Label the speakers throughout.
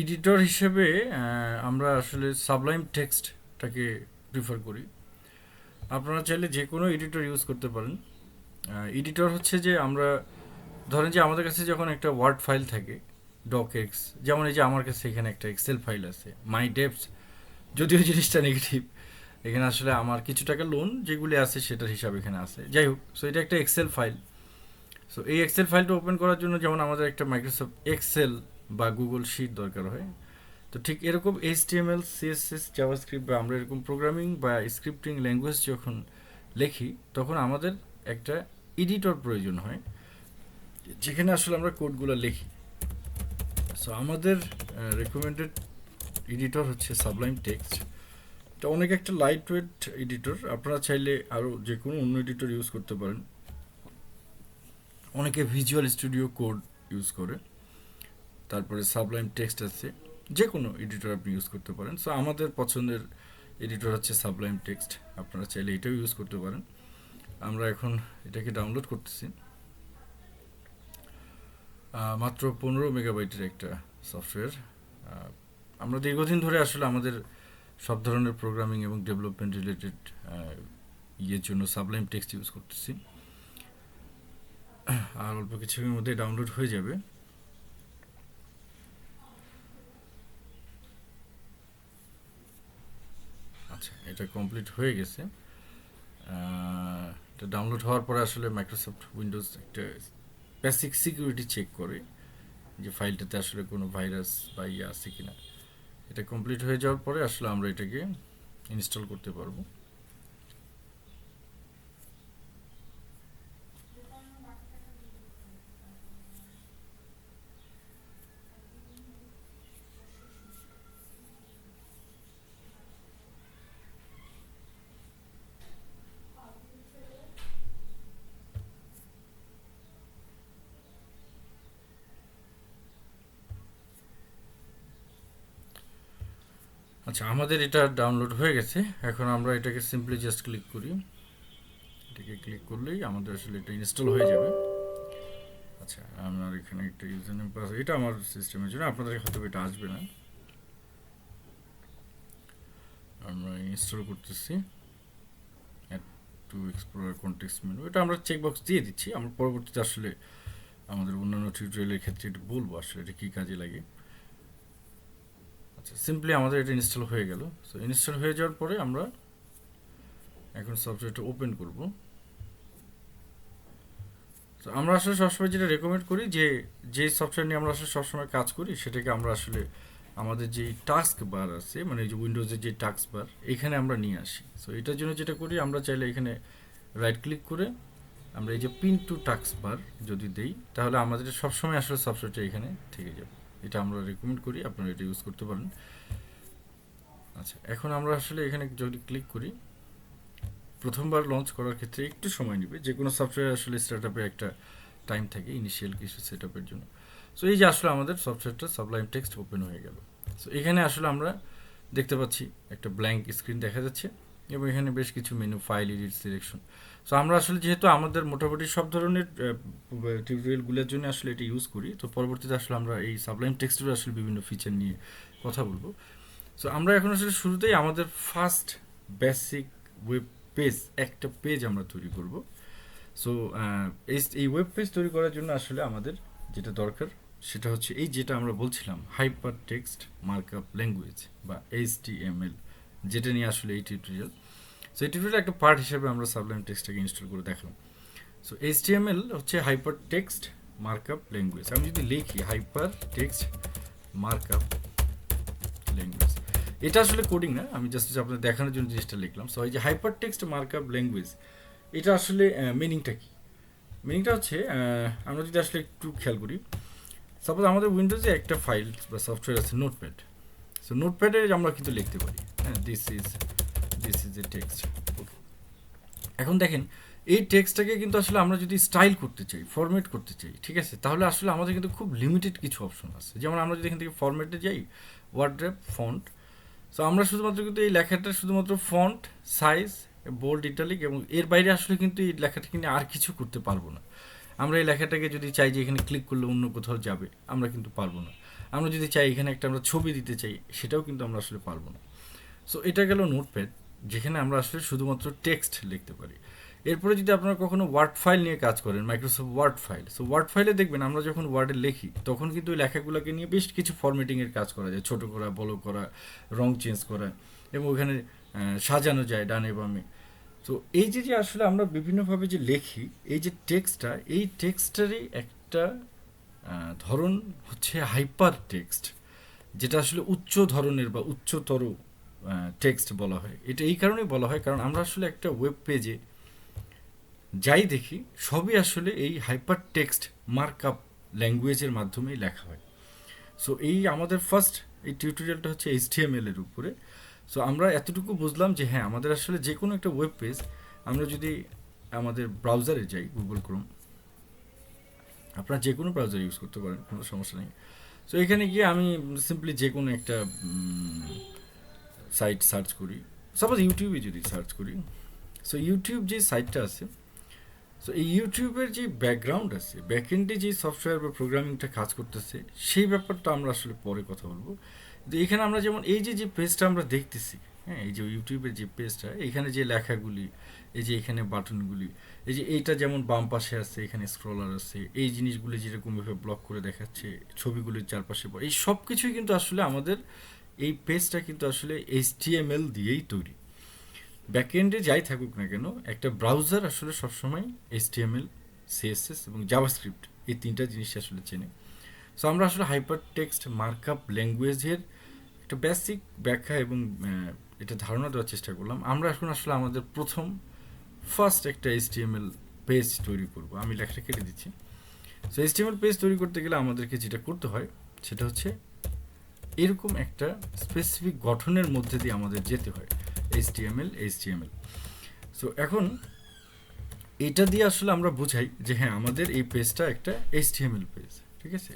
Speaker 1: Editor হিসেবে আমরা আসলে সাবলাইম টেক্সটটাকে প্রিফার করি। আপনারা চাইলে যে কোনো এডিটর ইউজ করতে পারেন। এডিটর হচ্ছে যে আমরা, ধরেন যে আমাদের কাছে যখন একটা ওয়ার্ড ফাইল থাকে ডক এক্স যেমন এই যে আমার কাছে এখানে একটা এক্সেল ফাইল আছে মাই ডেপস যদিও জিনিসটা নেগেটিভ এখানে আসলে আমার কিছু টাকা লোন যেগুলি আছে সেটার হিসাব এখানে আছে। যাই হোক সো এটা একটা এক্সেল ফাইল সো এই এক্সেল ফাইলটা ওপেন করার জন্য যেমন আমাদের একটা মাইক্রোসফট এক্সেল বা গুগল শিট দরকার হয়। তো ঠিক এরকম H T M L CSS JavaScript বা আমরা এরকম প্রোগ্রামিং বা স্ক্রিপ্টিং ল্যাঙ্গুয়েজ যখন লিখি, তখন আমাদের একটা এডিটর প্রয়োজন হয়, যেখানে আসলে আমরা কোডগুলো লিখি। সো আমাদের রেকমেন্ডেড এডিটর হচ্ছে সাবলাইম টেক্সট এটা অনেক একটা লাইট ওয়েট এডিটর আপনারা চাইলে আরও যে কোনো অন্য এডিটর ইউজ করতে পারেন। অনেকে ভিজুয়াল স্টুডিও কোড ইউজ করে। তারপরে সাবলাইম টেক্সট আছে যে কোনো এডিটর আপনি ইউজ করতে পারেন। সো আমাদের পছন্দের এডিটর হচ্ছে সাবলাইম টেক্সট আপনারা চাইলে এটাও ইউজ করতে পারেন। আমরা এখন এটাকে ডাউনলোড করতেছি। মাত্র পনেরো মেগাবাইটের একটা সফটওয়্যার আমরা দীর্ঘদিন ধরে আসলে আমাদের সব ধরনের প্রোগ্রামিং এবং ডেভেলপমেন্ট রিলেটেড ইয়ের জন্য সাবলাইম টেক্সট ইউজ করতেছি। আর অল্প কিছুক্ষণের মধ্যে ডাউনলোড হয়ে যাবে। আচ্ছা এটা কমপ্লিট হয়ে গেছে। এটা ডাউনলোড হওয়ার পরে আসলে মাইক্রোসফট উইন্ডোজ একটা বেসিক সিকিউরিটি চেক করে যে ফাইলটাতে আসলে কোনো ভাইরাস বা ইয়ে আছে কিনা। এটা কমপ্লিট হয়ে যাওয়ার পরে আসলে আমরা এটাকে ইনস্টল করতে পারব। আচ্ছা আমাদের এটা ডাউনলোড হয়ে গেছে। এখন আমরা এটাকে সিম্পলি জাস্ট ক্লিক করি। এটাকে ক্লিক করলেই আমাদের আসলে এটা ইনস্টল হয়ে যাবে। আচ্ছা আমার এখানে একটা ইউজার নেম পাস এটা আমার সিস্টেমের জন্য, আপনাদের হয়তো এটা আসবে না। আমরা ইনস্টল করতেছি। টু এক্সপ্লোর কন্টেক্সট মেনু এটা আমরা চেক বক্স দিয়ে দিচ্ছি। আমরা পরবর্তীতে আসলে আমাদের অন্যান্য টিউটোরিয়ালের ক্ষেত্রে এটা বলব আসলে এটা কী কাজে লাগে। আচ্ছা সিম্পলি আমাদের এটা ইনস্টল হয়ে গেল। সো ইনস্টল হয়ে যাওয়ার পরে আমরা এখন সফটওয়্যারটা ওপেন করব। তো আমরা আসলে সবসময় যেটা রেকমেন্ড করি যে যে সফটওয়্যার নিয়ে আমরা আসলে সবসময় কাজ করি, সেটাকে আমরা আসলে আমাদের যে টাস্ক বার আছে মানে যে উইন্ডোজের যে টাস্ক বার এখানে আমরা নিয়ে আসি। সো এটার জন্য যেটা করি, আমরা চাইলে এখানে রাইট ক্লিক করে আমরা এই যে পিন টু টাস্ক বার যদি দেই, তাহলে আমাদের সবসময় আসলে সফটওয়্যারটা এখানে থেকে যাবে। এটা আমরা রেকমেন্ড করি, আপনারা এটা ইউজ করতে পারেন। আচ্ছা এখন আমরা আসলে এখানে যদি ক্লিক করি, প্রথমবার লঞ্চ করার ক্ষেত্রে একটু সময় নেবে। যে কোনো সফটওয়্যার আসলে স্টার্ট একটা টাইম থাকে ইনিশিয়াল কিছু সেট জন্য। সো এই যে আসলে আমাদের সফটওয়্যারটা সাবলাইম টেক্সট ওপেন হয়ে গেল। সো এখানে আসলে আমরা দেখতে পাচ্ছি একটা ব্ল্যাঙ্ক স্ক্রিন দেখা যাচ্ছে। এবং এখানে বেশ কিছু menu file edit selection so আমরা আসলে যেহেতু আমাদের মোটামুটি সব ধরনের টিউটোরিয়ালগুলোর জন্য আসলে এটা ইউজ করি, তো পরবর্তীতে আসলে আমরা এই সাবলাইম টেক্সটের আসলে বিভিন্ন ফিচার নিয়ে কথা বলব। সো আমরা এখন আসলে শুরুতেই আমাদের ফার্স্ট বেসিক ওয়েব পেজ একটা পেজ আমরা তৈরি করব। সো এই ওয়েব পেজ তৈরি করার জন্য আসলে আমাদের যেটা দরকার, সেটা হচ্ছে এই যেটা আমরা বলছিলাম হাইপার টেক্সট মার্কআপ ল্যাঙ্গুয়েজ বা এইচ যেটা নিয়ে আসলে এই টিউটোরিয়াল সো এই টিউটোরিয়াল একটা পার্ট হিসেবে আমরা সাবলাইম টেক্সটটাকে ইনস্টল করে দেখলাম। সো এইচ হচ্ছে হাইপার টেক্সট মার্কআপ ল্যাঙ্গুয়েজ আমি যদি লিখি হাইপার টেক্সট মার্কআপ ল্যাঙ্গুয়েজ এটা আসলে কোডিং না, আমি জাস্ট আপনাদের দেখানোর জন্য জিনিসটা লিখলাম। সো এই যে হাইপার টেক্সট মার্কআপ ল্যাঙ্গুয়েজ এটা আসলে মিনিংটা কী? মিনিংটা হচ্ছে আমরা যদি আসলে একটু খেয়াল করি। সাপোজ আমাদের উইন্ডোজে একটা ফাইল বা সফটওয়্যার আছে নোটপ্যাড সো নোটপ্যাডে আমরা কিন্তু লিখতে পারি। This is this is a text okay এখন দেখেন, এই টেক্সটটাকে কিন্তু আসলে আমরা যদি স্টাইল করতে চাই ফরম্যাট করতে চাই, ঠিক আছে? তাহলে আসলে আমাদের কিন্তু খুব লিমিটেড কিছু অপশন আছে। যেমন আমরা যদি এখান থেকে ফরম্যাটে যাই ওয়ার্ড্রেপ ফন্ট সো আমরা শুধুমাত্র কিন্তু এই লেখাটা শুধুমাত্র ফন্ট সাইজ বোল্ড ইটালিক এবং এর বাইরে আসলে কিন্তু এই লেখাটা কিনে আর কিছু করতে পারব না। আমরা এই লেখাটাকে যদি চাই যে এখানে ক্লিক করলে অন্য কোথাও যাবে, আমরা কিন্তু পারব না। আমরা যদি চাই এখানে একটা আমরা ছবি দিতে চাই, সেটাও কিন্তু আমরা আসলে পারব না। সো এটা গেল নোটপ্যাড, যেখানে আমরা আসলে শুধুমাত্র টেক্সট লিখতে পারি। এরপরে যদি আপনারা কখনো ওয়ার্ড ফাইল নিয়ে কাজ করেন Microsoft Word file so word ফাইলে দেখবেন আমরা যখন ওয়ার্ডে লিখি, তখন কিন্তু ওই লেখাগুলোকে নিয়ে বেশ কিছু ফরম্যাটিংয়ের কাজ করা যায়। ছোটো করা, বড় করা, রং চেঞ্জ করা, এবং ওখানে সাজানো যায় ডানে বামে। তো এই যে যে আসলে আমরা বিভিন্নভাবে যে লেখি, এই যে টেক্সটটা, এই টেক্সটারই একটা ধরন হচ্ছে হাইপার টেক্সট, যেটা আসলে উচ্চ ধরনের বা উচ্চতর টেক্সট বলা হয়। এটা এই কারণেই বলা হয়, কারণ আমরা আসলে একটা ওয়েব পেজে যাই দেখি, সবই আসলে এই হাইপার টেক্সট মার্কআপ ল্যাঙ্গুয়েজের মাধ্যমেই লেখা হয়। সো এই আমাদের ফার্স্ট এই টিউটোরিয়ালটা হচ্ছে এইচটিএমএল এর উপরে। সো আমরা এতটুকু বুঝলাম যে হ্যাঁ আমাদের আসলে যে কোনো একটা ওয়েব পেজ আমরা যদি আমাদের ব্রাউজারে যাই গুগল ক্রোম আপনারা যে কোনো ব্রাউজার ইউজ করতে পারেন, কোনো সমস্যা নেই। সো এখানে গিয়ে আমি সিম্পলি যে কোনো একটা সাইট সার্চ করি। সাপোজ ইউটিউবে যদি সার্চ করি সো ইউটিউব যে সাইটটা আছে সো এই ইউটিউবের যে ব্যাকগ্রাউন্ড আছে ব্যাকএন্ডে যে সফটওয়্যার বা প্রোগ্রামিংটা কাজ করতেছে, সেই ব্যাপারটা আমরা আসলে পরে কথা বলব। তো এখানে আমরা যেমন এই যে যে পেজটা আমরা দেখতেছি হ্যাঁ এই যে ইউটিউবের যে পেজটা এখানে যে লেখাগুলি, এই যে এখানে বাটনগুলি, এই যে এইটা যেমন বাম পাশে আছে, এখানে স্ক্রলার আছে, এই জিনিসগুলি যেরকমভাবে ব্লক করে দেখাচ্ছে, ছবিগুলির চারপাশে, এই সব কিছুই কিন্তু আসলে আমাদের এই পেজটা কিন্তু আসলে এইচটিএমএল দিয়েই তৈরি। ব্যাকএন্ডে যাই থাকুক না কেন, একটা ব্রাউজার আসলে সবসময় এইচটিএমএল সিএসএস এবং জাভাস্ক্রিপ্ট এই তিনটা জিনিস আসলে চেনে। সো আমরা আসলে হাইপার টেক্সট মার্কআপ ল্যাঙ্গুয়েজের একটা বেসিক ব্যাখ্যা এবং এটা ধারণা দেওয়ার চেষ্টা করলাম। আমরা এখন আসলে আমাদের প্রথম ফার্স্ট একটা এইচটিএমএল পেজ তৈরি করব। আমি লেখাটা কেটে দিচ্ছি। সো এইচটিএমএল পেজ তৈরি করতে গেলে আমাদেরকে যেটা করতে হয়, সেটা হচ্ছে এরকম একটা স্পেসিফিক গঠনের মধ্যে দিয়ে আমাদের যেতে হয় এইচটিএমএল এইচটিএমএল সো এখন এটা দিয়ে আসলে আমরা বুঝাই যে হ্যাঁ আমাদের এই পেজটা একটা এইচটিএমএল পেজ ঠিক আছে?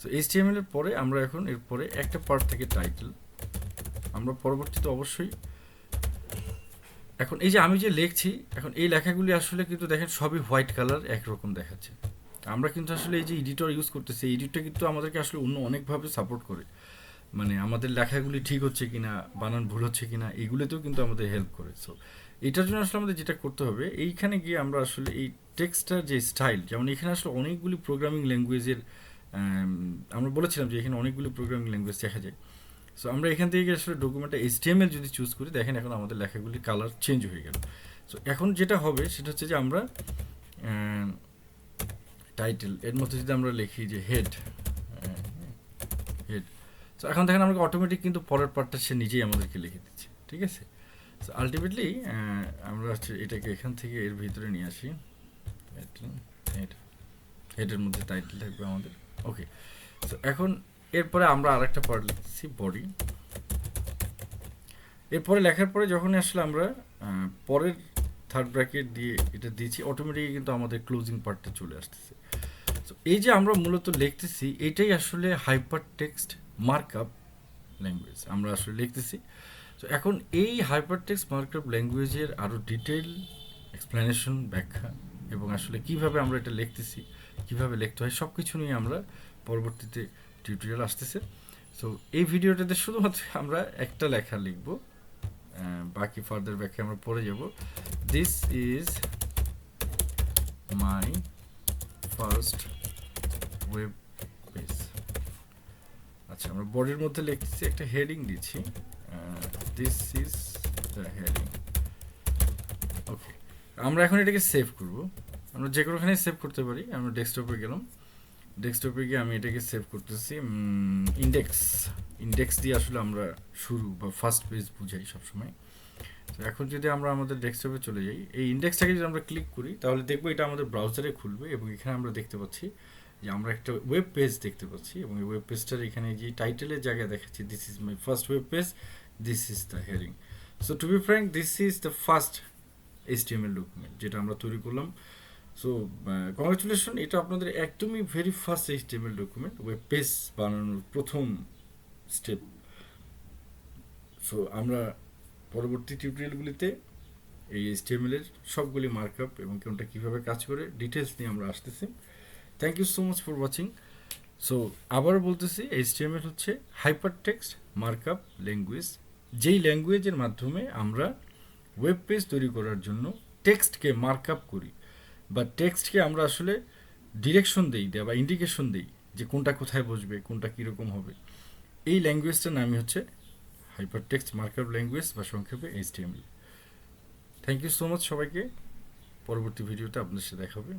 Speaker 1: সো এইচটিএমএল এর পরে আমরা এখন এর পরে একটা পার্ট থেকে টাইটেল আমরা পরবর্তীতে অবশ্যই এখন এই যে আমি যে লিখছি, এখন এই লেখাগুলি আসলে কিন্তু দেখেন সবই হোয়াইট কালার একরকম দেখাচ্ছে। আমরা কিন্তু আসলে এই যে এডিটর ইউজ করতেছি এডিটটা কিন্তু আমাদেরকে আসলে অন্য অনেকভাবে সাপোর্ট করে। মানে আমাদের লেখাগুলি ঠিক হচ্ছে কিনা, বানান ভুল হচ্ছে কিনা, এগুলোতেও কিন্তু আমাদের হেল্প করে। সো এটার জন্য আসলে আমাদের যেটা করতে হবে, এইখানে গিয়ে আমরা আসলে এই টেক্সটার যে স্টাইল যেমন এখানে আসলে অনেকগুলি প্রোগ্রামিং ল্যাঙ্গুয়েজের আমরা বলেছিলাম যে এখানে অনেকগুলি প্রোগ্রামিং ল্যাঙ্গুয়েজ দেখা যায়। সো আমরা এখান থেকে আসলে ডকুমেন্টটা এইচটিএমএল যদি চুজ করি, দেখেন এখন আমাদের লেখাগুলি কালার চেঞ্জ হয়ে গেল। সো এখন যেটা হবে সেটা হচ্ছে যে আমরা টাইটেল এর মধ্যে যদি আমরা লিখি যে হেড হেড তো এখন দেখেন আমাকে অটোমেটিক কিন্তু পরের পার্টটা সে নিজেই আমাদেরকে লিখে দিচ্ছে, ঠিক আছে? সো আলটিমেটলি আমরা হচ্ছে এটাকে এখান থেকে এর ভিতরে নিয়ে আসি। হেড হেডের মধ্যে টাইটেল থাকবে আমাদের। ওকে তো এখন এরপরে আমরা আর একটা পার্ট লিখছি বডি এরপরে লেখার পরে যখনই আসলে আমরা পরের থার্ড ব্র্যাকেট দিয়ে এটা দিয়েছি অটোমেটিক কিন্তু আমাদের ক্লোজিং পার্টটা চলে আসতেছে। তো এই যে আমরা মূলত লিখতেছি, এটাই আসলে হাইপার টেক্সট মার্কআপ ল্যাঙ্গুয়েজ আমরা আসলে লিখতেছি। তো এখন এই হাইপার টেক্সট মার্কআপ ল্যাঙ্গুয়েজের আরও ডিটেল এক্সপ্লেনেশন ব্যাখ্যা এবং আসলে কীভাবে আমরা এটা লিখতেছি, কীভাবে লিখতে হয় সব কিছু নিয়ে আমরা পরবর্তীতে টিউটোরিয়াল আসতেছে। সো এই ভিডিওটাতে শুধুমাত্র আমরা একটা লেখা লিখব বাকি ফার্দার ব্যাখ্যা আমরা পড়ে যাব। This is my first web আচ্ছা আমরা বডির মধ্যে লিখতেছি একটা হেডিং দিচ্ছি। This is the heading okay আমরা এখন এটাকে সেভ করব। আমরা যে কোনোখানে সেভ করতে পারি, আমরা ডেস্কটপে গেলাম। ডেস্কটপে গিয়ে আমি এটাকে সেভ করতেছি ইন্ডেক্স ইন্ডেক্স দিয়ে আসলে আমরা শুরু বা ফার্স্ট পেজ বুঝাই সবসময়। তো এখন যদি আমরা আমাদের ডেস্কটপে চলে যাই, এই ইন্ডেক্সটাকে যদি আমরা ক্লিক করি, তাহলে দেখব এটা আমাদের ব্রাউজারে খুলবে এবং এখানে আমরা দেখতে পাচ্ছি যে আমরা একটা ওয়েব পেজ দেখতে পাচ্ছি এবং এই ওয়েব পেজটার এখানে যে টাইটেলের জায়গায় দেখাচ্ছি this is my first web page this is the hearing so to be frank this is the first HTML document যেটা আমরা তৈরি করলাম। সো কংগ্রেচুলেশন এটা আপনাদের একদমই very first HTML document web page বানানোর প্রথম স্টেপ সো আমরা পরবর্তী টিউটোরিয়ালগুলিতে এই HTML এর সবগুলি মার্কআপ এবং কোনটা কীভাবে কাজ করে ডিটেলস নিয়ে আমরা আসতেছি। Thank you so much for watching so আবার বলতেছি HTML হচ্ছে হাইপার টেক্সট মার্কআপ ল্যাঙ্গুয়েজ যেই ল্যাঙ্গুয়েজের মাধ্যমে আমরা ওয়েব পেজ তৈরি করার জন্য টেক্সটকে মার্কআপ করি বা টেক্সটকে আমরা আসলে ডিরেকশন দেই, দেয় বা ইন্ডিকেশন দেই যে কোনটা কোথায় বসবে, কোনটা কীরকম হবে। এই ল্যাঙ্গুয়েজটার নামই হচ্ছে হাইপার টেক্সট মার্কআপ ল্যাঙ্গুয়েজ বা সংক্ষেপে HTML thank you so much সবাইকে। পরবর্তী ভিডিওতে আপনাদের সাথে দেখা হবে।